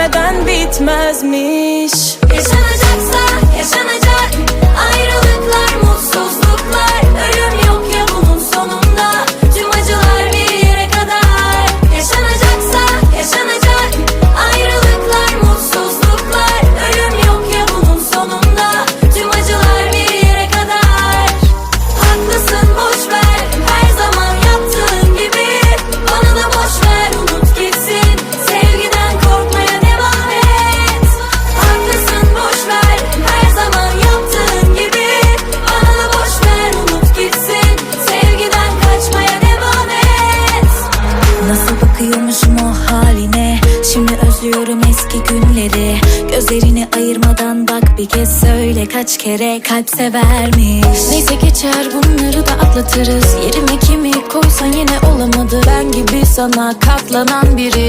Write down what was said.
ölmeden bitmezmiş. Özlüyorum eski günleri. Gözlerini ayırmadan bak bir kez söyle kaç kere kalp severmiş. Neyse geçer bunları da atlatırız. Yerime kimi koysan yine olamadı. Ben gibi sana katlanan biri.